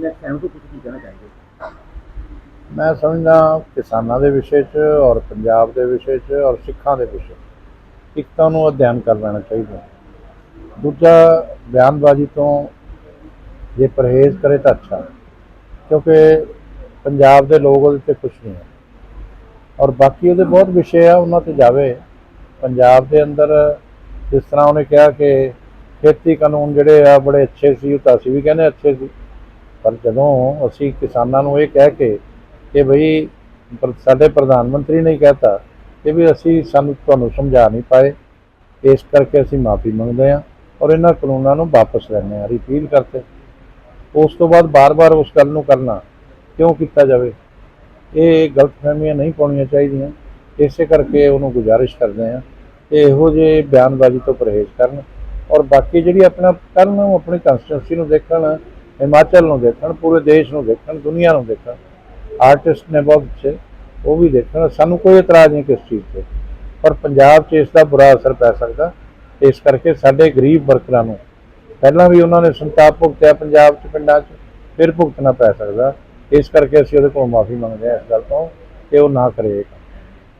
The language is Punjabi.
ਮੈਂ ਸਹਿਮਤ ਤੁਸੀਂ ਕੀ ਕਹਿਣਾ ਚਾਹੀਦੇ ਮੈਂ ਸਮਝਦਾ ਕਿਸਾਨਾਂ ਦੇ ਵਿਸ਼ੇ 'ਚ ਔਰ ਪੰਜਾਬ ਦੇ ਵਿਸ਼ੇ 'ਚ ਔਰ ਸਿੱਖਾਂ ਦੇ ਵਿਸ਼ੇ 'ਚ ਇੱਕ ਤਾਂ ਨੂੰ ਅਧਿਐਨ ਕਰ ਲੈਣਾ ਚਾਹੀਦਾ ਦੂਜਾ, ਬਿਆਨਬਾਜ਼ੀ ਤੋਂ ਜੇ ਪਰਹੇਜ਼ ਕਰੇ ਤਾਂ ਅੱਛਾ ਕਿਉਂਕਿ ਪੰਜਾਬ ਦੇ ਲੋਕ ਉਹਦੇ ਤੇ ਖੁਸ਼ ਨਹੀਂ ਹੈ। ਔਰ ਬਾਕੀ ਉਹਦੇ ਬਹੁਤ ਵਿਸ਼ੇ ਆ, ਉਹਨਾਂ ਤੇ ਜਾਵੇ। ਪੰਜਾਬ ਦੇ ਅੰਦਰ ਜਿਸ ਤਰ੍ਹਾਂ ਉਹਨੇ ਕਿਹਾ ਕਿ ਖੇਤੀ ਕਾਨੂੰਨ ਜਿਹੜੇ ਆ ਬੜੇ ਅੱਛੇ ਸੀ, ਉਹ ਤਾਂ ਅਸੀਂ ਵੀ ਕਹਿੰਦੇ ਅੱਛੇ ਸੀ। ਪਰ ਜਦੋਂ ਅਸੀਂ ਕਿਸਾਨਾਂ ਨੂੰ ਇਹ ਕਹਿ ਕੇ ਕਿ ਭਈ ਸਾਡੇ ਪ੍ਰਧਾਨ ਮੰਤਰੀ ਨੇ ਹੀ ਕਹਿਤਾ ਕਿ ਵੀ ਅਸੀਂ ਸਾਨੂੰ ਤੁਹਾਨੂੰ ਸਮਝਾ ਨਹੀਂ ਪਾਏ, ਇਸ ਕਰਕੇ ਅਸੀਂ ਮਾਫੀ ਮੰਗਦੇ ਹਾਂ ਔਰ ਇਹਨਾਂ ਕਾਨੂੰਨਾਂ ਨੂੰ ਵਾਪਸ ਲੈਂਦੇ ਹਾਂ ਰਿਪੀਲ ਕਰਤੇ। ਉਸ ਤੋਂ ਬਾਅਦ ਬਾਰ-ਬਾਰ ਉਸ ਗੱਲ ਨੂੰ ਕਰਨਾ ਕਿਉਂ ਕੀਤਾ ਜਾਵੇ? ਇਹ ਗਲਤਫਹਿਮੀਆਂ ਨਹੀਂ ਪਾਉਣੀਆਂ ਚਾਹੀਦੀਆਂ। ਇਸੇ ਕਰਕੇ ਉਹਨੂੰ ਗੁਜ਼ਾਰਿਸ਼ ਕਰਦੇ ਹਾਂ ਕਿ ਇਹੋ ਜਿਹੇ ਬਿਆਨਬਾਜ਼ੀ ਤੋਂ ਪਰਹੇਜ਼ ਕਰਨ ਔਰ ਬਾਕੀ ਜਿਹੜੀ ਆਪਣਾ ਕਰਨ ਉਹ ਆਪਣੀ ਕੰਸਟੀਟਿਊਂਸੀ ਨੂੰ ਦੇਖਣ ਹਿਮਾਚਲ ਨੂੰ ਦੇਖਣ, ਪੂਰੇ ਦੇਸ਼ ਨੂੰ ਦੇਖਣ, ਦੁਨੀਆ ਨੂੰ ਦੇਖਣ। ਆਰਟਿਸਟ ਨੇ ਬਹੁਤ ਅੱਛੇ ਉਹ ਵੀ ਦੇਖਣ। ਸਾਨੂੰ ਕੋਈ ਇਤਰਾਜ਼ ਨਹੀਂ ਕਿਸ ਚੀਜ਼ ਤੇ। ਪਰ ਪੰਜਾਬ 'ਚ ਇਸ ਦਾ ਬੁਰਾ ਅਸਰ ਪੈ ਸਕਦਾ। ਇਸ ਕਰਕੇ ਸਾਡੇ ਗਰੀਬ ਵਰਕਰਾਂ ਨੂੰ ਪਹਿਲਾਂ ਵੀ ਉਹਨਾਂ ਨੇ ਸੰਤਾਪ ਭੁਗਤਿਆ ਪੰਜਾਬ 'ਚ, ਪਿੰਡਾਂ 'ਚ, ਫਿਰ ਭੁਗਤਣਾ ਪੈ ਸਕਦਾ। ਇਸ ਕਰਕੇ ਅਸੀਂ ਉਹਦੇ ਕੋਲ ਮਾਫੀ ਮੰਗਦੇ ਹਾਂ ਇਸ ਗੱਲ ਤੋਂ ਕਿ ਉਹ ਨਾ ਕਰੇ